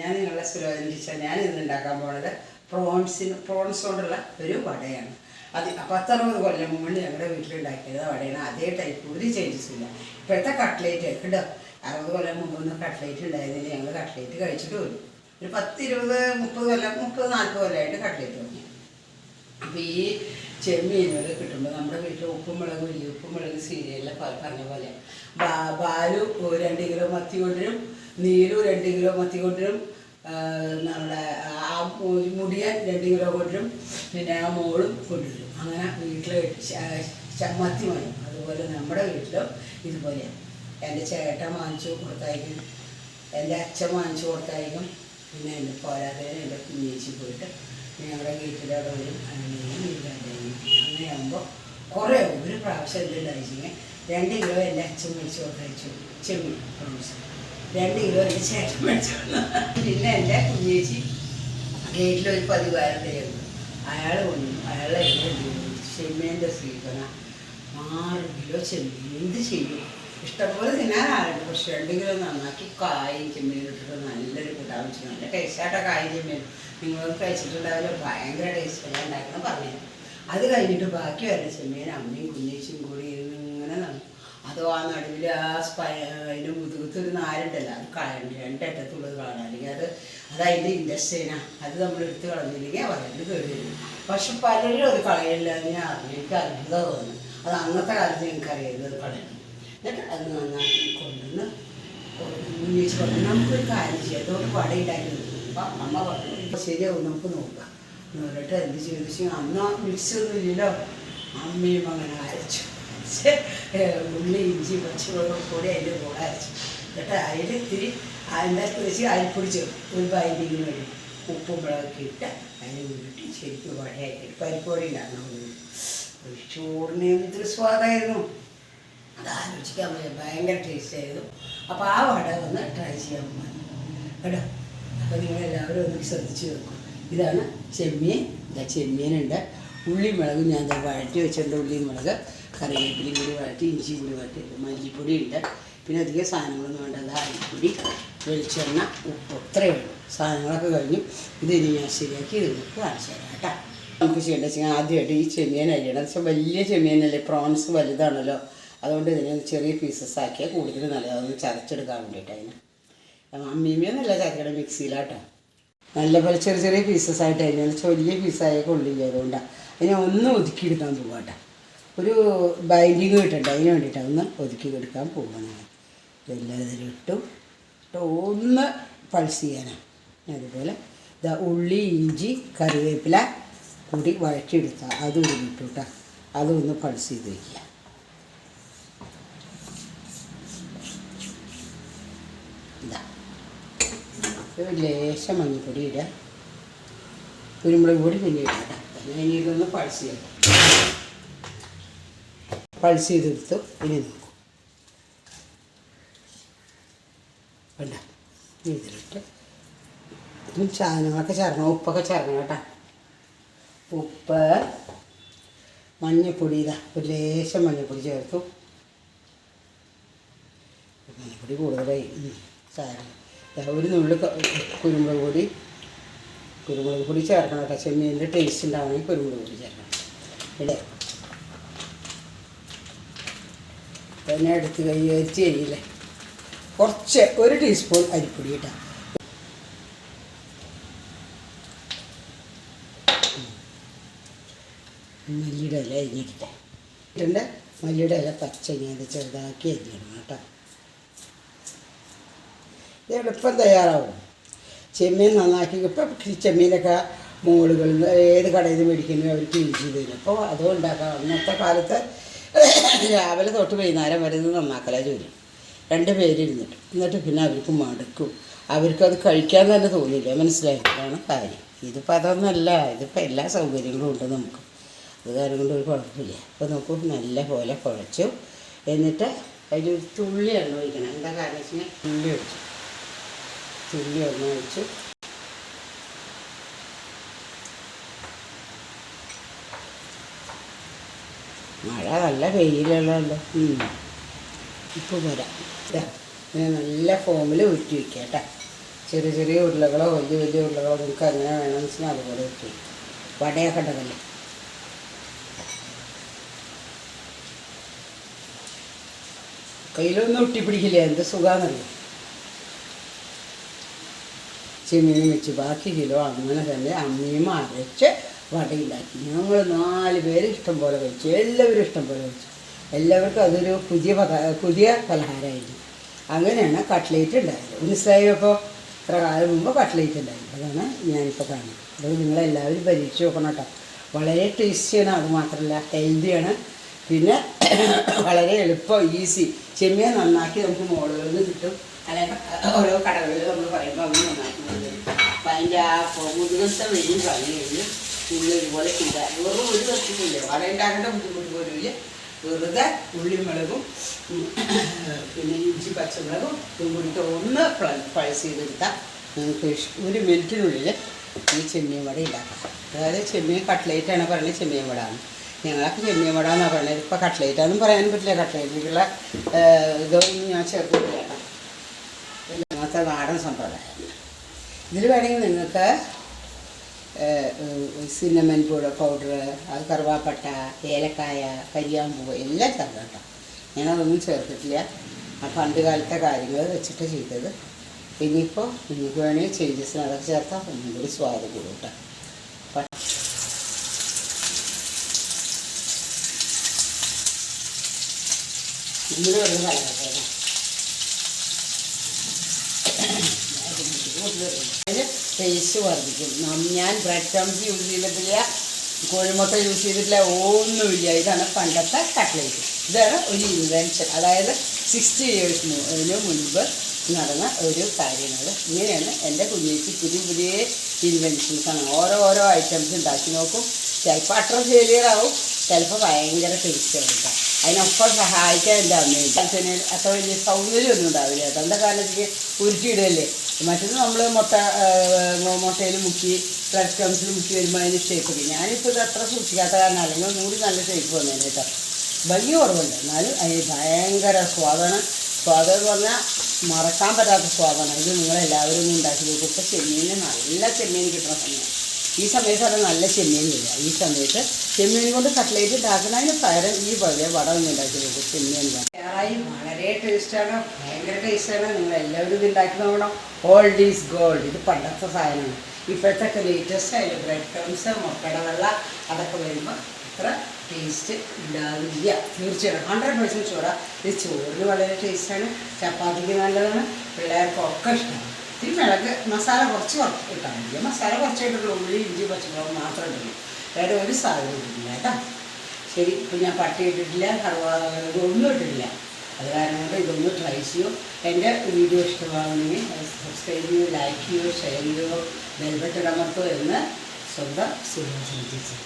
ഞാൻ നിങ്ങളെ സുരോചന ടീച്ചർ ഞാൻ ഇന്ന് ഉണ്ടാക്കാൻ പോണത് പ്രോൺസിന് പ്രോൺസ് കൊണ്ടുള്ള ഒരു വടയാണ്. അത് പത്തറുപത് കൊല്ലം മുമ്പ് ഞങ്ങളുടെ വീട്ടിലുണ്ടാക്കിയത് വടയാണ്. അതേ ടൈപ്പ് ഒരു ചേഞ്ചസ് ഇല്ല. ഇപ്പോഴത്തെ കട്ട്ലേറ്റ് കേട്ടോ അറുപത് കൊല്ലം മുമ്പൊന്നും കട്ട്ലേറ്റ് ഉണ്ടായിരുന്നില്ല. ഞങ്ങൾ കട്ട്ലേറ്റ് കഴിച്ചിട്ട് വരും ഒരു പത്ത് ഇരുപത് മുപ്പത് കൊല്ലം മുപ്പത് നാൽപ്പത് കൊല്ലമായിട്ട് കട്ട്ലേറ്റ് തുടങ്ങി. അപ്പോൾ ഈ ചെമ്മീനുകൾ കിട്ടുമ്പോൾ നമ്മുടെ വീട്ടിൽ ഉപ്പും മുളകും വലിയ ഉപ്പും മുളക് സീരിയലിലെ പറഞ്ഞ പോലെ ബാലു രണ്ട് കിലോ മത്തി കൊണ്ടുവരും. നീലു രണ്ട് കിലോ മത്തി കൊണ്ടിരും നമ്മുടെ ആ മുടിയൻ രണ്ട് കിലോ കൊണ്ടിരും പിന്നെ ആ മോളും കൊണ്ടിരും അങ്ങനെ വീട്ടിൽ മത്തി മതി അതുപോലെ നമ്മുടെ വീട്ടിലും ഇതുപോലെയാണ് എന്റെ ചേട്ടൻ വാങ്ങിച്ചു കൊടുത്തായിരിക്കും എന്റെ അച്ഛൻ വാങ്ങിച്ചു കൊടുത്തായിരിക്കും പിന്നെ എന്റെ പോരാത്തതിന് എന്റെ കുഞ്ഞേച്ചി പോയിട്ട് ഞങ്ങളുടെ വീട്ടിലെ വരും അങ്ങനെയും വീട്ടിലും അങ്ങനെയാകുമ്പോൾ കുറേ ഒരു പ്രാവശ്യം എന്തുണ്ടായിരിക്കും രണ്ട് കിലോ എന്റെ അച്ഛൻ മേടിച്ച് കൊടുത്തയച്ചു. ചെമ്മീൻ പ്രോൺസ് രണ്ട് കിലോ എനിക്ക് ചേട്ടൻ മേടിച്ചു തന്നു. പിന്നെ എന്റെ കുഞ്ഞേച്ചി ഗേറ്റിലൊരു പതിവായിരുന്നു അയാൾ കൊണ്ടു അയാളെ ചെമ്മീന്റെ സ്വീകരണ ആറ് കിലോ ചെമ്മീൻ. എന്ത് ചെയ്യും? ഇഷ്ടംപോലെ തിന്നാനാളുണ്ട്. പക്ഷെ രണ്ട് കിലോ നന്നാക്കി കായും ചെമ്മീൻ ഇട്ടിട്ട് നല്ലൊരു കൂട്ടാൻ വെച്ചു നല്ല ടേസ്റ്റായിട്ട് കായും ചെമ്മീൻ നിങ്ങൾ കഴിച്ചിട്ടുണ്ടാവില്ല. ഭയങ്കര ടേസ്റ്റ് ഞാൻ ഉണ്ടാക്കണം പറഞ്ഞു. അത് കഴിഞ്ഞിട്ട് ബാക്കി വരുന്ന ചെമ്മീൻ അമ്മയും കുഞ്ഞേച്ചിയും കൂടി ഇങ്ങനെ നടന്നു അതോ ആ നടുവിൽ ആ സ്പൈ അതിന്റെ മുതുകത്തൊരു നാരുണ്ടല്ലോ അത് കളയണം രണ്ടറ്റത്തുള്ളത് കളയണം അല്ലെങ്കിൽ അത് അത് അതിന്റെ ഇൻഡസ്ട്രീനാ അത് നമ്മൾ എടുത്ത് കളഞ്ഞില്ലെങ്കിൽ വളരെ കേട് വരും. പക്ഷെ പലരും അത് കളയില്ല ഞാൻ എനിക്ക് അത്ഭുതം തോന്നുന്നു. അത് അന്നത്തെ കാലത്ത് ഞങ്ങൾക്ക് അറിയരുത് അത് കളയണം. എന്നിട്ട് അത് നന്നാക്കി കൊണ്ടുവന്ന് ഉന്നയിച്ച് പറഞ്ഞു നമുക്കൊരു കാര്യം ചെയ്യാം. അതുകൊണ്ട് പട ഉണ്ടാക്കി അപ്പം അമ്മ പറഞ്ഞു ശരിയാവും നമുക്ക് നോക്കാം. എന്ന് പറഞ്ഞിട്ട് എന്ത് വെച്ചാൽ അന്ന് മിക്സ് ഒന്നും ഇല്ലല്ലോ. അമ്മയും അങ്ങനെ അരച്ചു. ഉള്ളി ഇഞ്ചി പച്ചമുളകും കൂടി അതിന്റെ കൂടെ അരച്ചു എന്നിട്ട് അതിൽ ഇത്തിരി അതിന്റെ വെച്ച് ഒരു ബൈൻഡിങ്ങിന് വേണ്ടി ഉപ്പും മുളകൊക്കെ ഇട്ട് അതിന് ഉരുട്ടി ശരിക്കും വടയാക്കി. പരിപ്പൊടി ഉണ്ടാക്കണം ചോറിന് എന്തൊരു സ്വാദായിരുന്നു. അത് ആലോചിക്കാൻ വയ്യ ഭയങ്കര ആ വട ഒന്ന് ട്രൈ ചെയ്യാൻ പറഞ്ഞു. കേട്ടോ? അപ്പോൾ നിങ്ങളെല്ലാവരും ഒന്ന് ശ്രദ്ധിച്ച് വെക്കും ഇതാണ് ചെമ്മീൻ. ഇതാ ചെമ്മീനുണ്ട്. ഉള്ളി മുളകും ഞാൻ വഴറ്റി വെച്ചിട്ടുണ്ട് ഉള്ളി മുളക് കറിവേപ്പിലയും കൂടി വഴറ്റി ഇഞ്ചി കൂടി വഴറ്റി മല്ലിപ്പൊടി ഉണ്ട്. പിന്നെ അധികം സാധനങ്ങളൊന്നും വേണ്ട. അരിപ്പൊടി വെളിച്ചെണ്ണ ഉപ്പ് ഇത്രയേ ഉള്ളൂ. സാധനങ്ങളൊക്കെ കഴിഞ്ഞു. ഇത് ഇനി ഞാൻ ശരിയാക്കി നിങ്ങൾക്ക് കാണിച്ചു തരാം കേട്ടോ. നമുക്ക് ചെയ്യേണ്ടത് വെച്ചാൽ ആദ്യമായിട്ട് ഈ ചെമ്മീൻ അരിയണം വെച്ചാൽ വലിയ ചെമ്മീനല്ലേ പ്രോൺസ് വലുതാണല്ലോ. അതുകൊണ്ട് ഇതിനെ ചെറിയ പീസസ് ആക്കിയാൽ കൂടുതൽ നല്ലത്. അതൊന്ന് ചതച്ചെടുക്കാൻ വേണ്ടിയിട്ട് അതിന്. നല്ല ചതക്കണം മിക്സിയിലാട്ടോ. നല്ല പോലെ ചെറിയ ചെറിയ പീസസ് ആയിട്ട് അതിന്. വലിയ പീസായ കൊള്ളില്ല അതുകൊണ്ടാണ് അതിനെ ഒന്ന് ഒതുക്കിയെടുക്കാൻ പോവാട്ടോ. ഒരു ബൈൻഡിങ് കിട്ടണ്ട അതിന് വേണ്ടിയിട്ടാണ് ഒന്ന് ഒതുക്കി എടുക്കാൻ എല്ലാം ഇതെല്ലാം ഇതിലിട്ടു ഇട്ട്. ഒന്ന് പൾസ് ചെയ്യാനാണ് അതുപോലെ ഇതാ ഉള്ളി ഇഞ്ചി കറിവേപ്പില കൂടി വഴറ്റിയെടുത്ത. അതും ഇട്ടു കേട്ടോ അതൊന്ന് പൾസ് ചെയ്ത് വയ്ക്കുക ഒരു ലേശം മഞ്ഞൾപ്പൊടി ഇടുക. കുരുമുളക് പൊടി പിന്നെ ഇടുക ഇനി ഇതൊന്ന് പൾസ് ചെയ്യാം. പൾസ് ചെയ്തെടുത്ത് ഇനി നോക്കും. വേണ്ട. ഇതിലിട്ട് ചാനങ്ങളൊക്കെ ചേർക്കണം. ഉപ്പൊക്കെ ചേർക്കണം കേട്ടോ. ഉപ്പ് മഞ്ഞൾപ്പൊടി ഇതാ ഒരു ലേശം മഞ്ഞൾപ്പൊടി ചേർത്തു. മഞ്ഞൾപ്പൊടി കൂടുതലായി. ഒരു നുള്ളി കുരുമുളക് പൊടി. കുരുമുളക് പൊടി ചേർക്കണം കേട്ടോ. ചെമ്മീന്റെ ടേസ്റ്റ് ഉണ്ടാവണമെങ്കിൽ കുരുമുളക് പൊടി ചേർക്കണം. ഇല്ലേ പിന്നെ എടുത്ത് കൈയേറ്റ് ചെയ്യില്ലേ? കുറച്ച് ഒരു ടീസ്പൂൺ അരിപ്പൊടി ഇട്ട മല്ലിയുടെ ഇല അരിഞ്ഞിട്ടെ ഇട്ടുണ്ട് മല്ലിയുടെ ഇല പച്ച ഞാൻ ചെറുതാക്കി അരിഞ്ഞിടണം കേട്ടോ. ഇത് എളുപ്പം തയ്യാറാവും. ചെമ്മീൻ നന്നാക്കി ഇപ്പം ചെമ്മീനൊക്കെ മോളുകളിൽ നിന്ന് ഏത് കടയിൽ നിന്ന് മേടിക്കുന്നു അവർ ക്ലീൻ ചെയ്ത് തരും. അപ്പോൾ അതും ഉണ്ടാക്കാം. അന്നത്തെ കാലത്ത് രാവിലെ തൊട്ട് വൈകുന്നേരം വരെ ഇത് നന്നാക്കലാ ജോലി. രണ്ട് പേരിരുന്നിട്ട് എന്നിട്ട് പിന്നെ അവർക്ക് മടുക്കും. അവർക്കത് കഴിക്കാൻ തന്നെ തോന്നില്ല മനസ്സിലായിട്ടാണ് കാര്യം. ഇതിപ്പോൾ അതൊന്നുമല്ല ഇതിപ്പോൾ എല്ലാ സൗകര്യങ്ങളും ഉണ്ട് നമുക്ക്. അത് കാര്യം കൊണ്ട് ഒരു കുഴപ്പമില്ല. അപ്പോൾ നമുക്ക് നല്ല പോലെ കുഴച്ചു. എന്നിട്ട് അതിലൊരു തുള്ളി എണ്ണ ഒഴിക്കണം. എന്താ കാരണം വെച്ചാൽ തുള്ളി ഒഴിച്ചു. തുള്ളി എണ്ണ ഒഴിച്ചു. മഴ നല്ല വെയിലുള്ളതുണ്ട് ഇപ്പോൾ വരാം നല്ല ഫോമിൽ ഊറ്റി വയ്ക്കുക കേട്ടോ ചെറിയ ചെറിയ ഉരുളകളോ വലിയ വലിയ ഉരുളകളോ നിങ്ങൾക്ക് അങ്ങനെ വേണമെന്ന് വെച്ചാൽ അതുപോലെ ഊറ്റി വടയൊക്കെ ഉണ്ടല്ലോ കയ്യിലൊന്നും ഒട്ടിപ്പിടിക്കില്ല എന്ത് സുഖാന്നല്ലേ? ചെമ്മീൻ വെച്ച്. ബാക്കി കിലോ അങ്ങനെ തന്നെ അമ്മയും അരച്ച് വടയുണ്ടാക്കി ഞങ്ങൾ നാല് പേര് ഇഷ്ടം പോലെ കഴിച്ചു. എല്ലാവരും ഇഷ്ടം പോലെ കഴിച്ചു. എല്ലാവർക്കും അതൊരു പുതിയ പത പുതിയ പലഹാരമായിരുന്നു. അങ്ങനെയാണ് കട്ട്ലേറ്റ് ഉണ്ടായത്. അപ്പോൾ ഇത്ര കാലം മുമ്പ് കട്ട്ലേറ്റ് ഉണ്ടായി അതാണ് ഞാനിപ്പോൾ കാണുന്നത്. അത് നിങ്ങളെല്ലാവരും പരീക്ഷിച്ച് നോക്കണം കേട്ടോ. വളരെ ടേസ്റ്റിയാണ് അത് മാത്രമല്ല ഹെൽത്തിയാണ് പിന്നെ വളരെ എളുപ്പം ഈസി ചെമ്മിയ നന്നാക്കി നമുക്ക് മോളുകളിൽ നിന്ന് കിട്ടും. അല്ലെങ്കിൽ ഓരോ കടകളിൽ നമ്മൾ പറയുമ്പോൾ അങ്ങനെ നന്നാക്കി അപ്പം അതിന്റെ ആ മുതുകത്തെ വെയിൽ പറഞ്ഞു ഉള്ളി ഇതുപോലെ ചെയ്താൽ വെറും ഒരു വസ്തുവില്ല വട ഉണ്ടാക്കേണ്ട ബുദ്ധിമുട്ട് പോലുമില്ല വെറുതെ ഉള്ളിയും മുളകും പിന്നെ ഇഞ്ചി പച്ചമുളകും ഇതും കൂടിയിട്ട് ഒന്ന് പഴസ് ചെയ്തെടുത്താൽ നിങ്ങൾക്ക് ഒരു മിനിറ്റിനുള്ളിൽ ഈ ചെമ്മീൻ വട ഉണ്ടാക്കാം. അതായത് ചെമ്മീൻ കട്ട്ലേറ്റാണ് പറയുന്നത് ചെമ്മീൻ വട ആണ് ഞങ്ങളൊക്കെ ചെമ്മീൻ വട എന്നാണ് പറയുന്നത്. ഇപ്പോൾ കട്ട്ലേറ്റാന്നും പറയാനും പറ്റില്ല. കട്ട്ലേറ്റിലുള്ള ഇതൊന്നും ഞാൻ ചേർത്തിട്ടില്ല ഇന്നത്തെ നാടൻ സമ്പ്രദായം. ഇതിൽ വേണമെങ്കിൽ നിങ്ങൾക്ക് സിന്നമൻ പൗഡർ അത് കറുവാപ്പട്ട ഏലക്കായ കരിയാമ്പൂവ് എല്ലാം ചേർക്കാം കേട്ടോ ഞാനതൊന്നും ചേർത്തിട്ടില്ല. ആ പണ്ട് കാലത്തെ കാര്യങ്ങൾ വെച്ചിട്ട് ചെയ്തത്. ഇനിയിപ്പോൾ നിങ്ങൾക്ക് വേണമെങ്കിൽ ചേഞ്ചസിന് അതൊക്കെ ചേർത്താൽ ഒന്നും കൂടി സ്വാദ് കൂടും കേട്ടോ പ- ഒരു കലക്കട്ടെ ടേസ്റ്റ് വർദ്ധിക്കും. ഞാൻ ബ്രെഡ് ക്രംസ് യൂസ് ചെയ്തിട്ടില്ല. കോഴിമുട്ട യൂസ് ചെയ്തിട്ടില്ല. ഒന്നുമില്ല. ഇതാണ് പണ്ടത്തെ കട്ട്ലേറ്റ് ഇതാണ് ഒരു ഇൻവെൻഷൻ അതായത് സിക്സ്റ്റി ഇയേഴ്സിന് മുൻപ് നടന്ന ഒരു കാര്യങ്ങൾ. ഇങ്ങനെയാണ് എന്റെ കുഞ്ഞേച്ചി പുതിയ പുതിയ ഇൻവെൻഷൻസാണ് ഓരോ ഓരോ ഐറ്റംസ് ഉണ്ടാക്കി നോക്കും. ചിലപ്പോൾ അത്ര ഫെയിലിയർ ആവും. ചിലപ്പോൾ ഭയങ്കര ടേസ്റ്റ് ആയിരിക്കാം അതിനൊപ്പം സഹായിക്കാൻ എന്റെ അമ്മയുണ്ട്. അച്ഛന് അത്ര വലിയ സൗകര്യമൊന്നും ഉണ്ടാവില്ല. കേട്ടോ എന്താ കാരണത്തേക്ക് ഉരുട്ടിയിടുകയല്ലേ മറ്റത് നമ്മൾ മുട്ട മുട്ടയിൽ മുക്കി ബ്രഡ് ക്രംസിൽ മുക്കി വരുമ്പോൾ അതിന് ഷേപ്പ് ഒക്കെ ഞാനിപ്പോൾ ഇത് അത്ര സൂക്ഷിക്കാത്ത കാരണം അല്ലെങ്കിൽ ഒന്നുകൂടി നല്ല ഷേപ്പ് വന്നേനെ കേട്ടോ. വലിയ കുറവുണ്ട്. എന്നാലും അതിന് ഭയങ്കര സ്വാദാണ്. സ്വാദം എന്ന് പറഞ്ഞാൽ മറക്കാൻ പറ്റാത്ത സ്വാദാണ്. ഇത് നിങ്ങളെല്ലാവരും ഒന്ന് ഉണ്ടാക്കി നോക്കും. ഇപ്പോൾ ചെമ്മീന് നല്ല ചെമ്മീൻ കിട്ടുന്ന സമയമാണ് ഈ സമയത്ത് അത് നല്ല ചെമ്മീനില്ല ഈ സമയത്ത് ചെമ്മീൻ കൊണ്ട് കട്ട്ലേറ്റ് ഉണ്ടാക്കുന്നതിന് പകരം ഈ പഴയ വട ഒന്ന് ഉണ്ടാക്കി നോക്കും. ചെമ്മീൻ വളരെ ടേസ്റ്റാണ് ഭയങ്കര ടേസ്റ്റാണ് നിങ്ങൾ എല്ലാവരും ഇത് ഉണ്ടാക്കി നോക്കണം. ഓൾഡ് ഈസ് ഗോൾഡ് ഇത് പണ്ടത്തെ സാധനമാണ്. ഇപ്പോഴത്തെ ലേറ്റസ്റ്റ് ആയാലും ബ്രെഡ് ക്രംസ് മൊക്കട വെള്ള അതൊക്കെ വരുമ്പോൾ അത്ര ടേസ്റ്റ് ഉണ്ടാവില്ല. തീർച്ചയായിട്ടും. ഹൺഡ്രഡ് പെർസെന്റ് ചോറാ ഇത് ചോറിന് വളരെ ടേസ്റ്റാണ് ചപ്പാത്തിക്ക് നല്ലതാണ്. പിള്ളേർക്കൊക്കെ ഇഷ്ടമാണ്. ഇത്തിരി മിളക് മസാല കുറച്ച് കുറച്ച് ഇട്ടാൽ മതി മസാല കുറച്ചായിട്ടുള്ള ഉള്ളി ഇഞ്ചി പച്ചമുളക് മാത്രം ഇട്ടുള്ളൂ വേറെ ഒരു സാധനം ഇട്ടിട്ടില്ല കേട്ടോ. ശരി ഇപ്പം ഞാൻ പട്ടി ഇട്ടിട്ടില്ല കറുവാ ഒന്നും ഇട്ടിട്ടില്ല. അത് കാരണം കൊണ്ട് ഇതൊന്ന് ട്രൈ ചെയ്യൂ. എന്റെ വീഡിയോ ഇഷ്ടമാകുന്നെങ്കിൽ സബ്സ്ക്രൈബ് ചെയ്യൂ ലൈക്ക് ചെയ്യൂ ഷെയർ ചെയ്യൂ ബെൽബട്ടൺ അമർത്തൂ എന്ന് സ്വന്തം സുഖം ചിന്തിച്ചു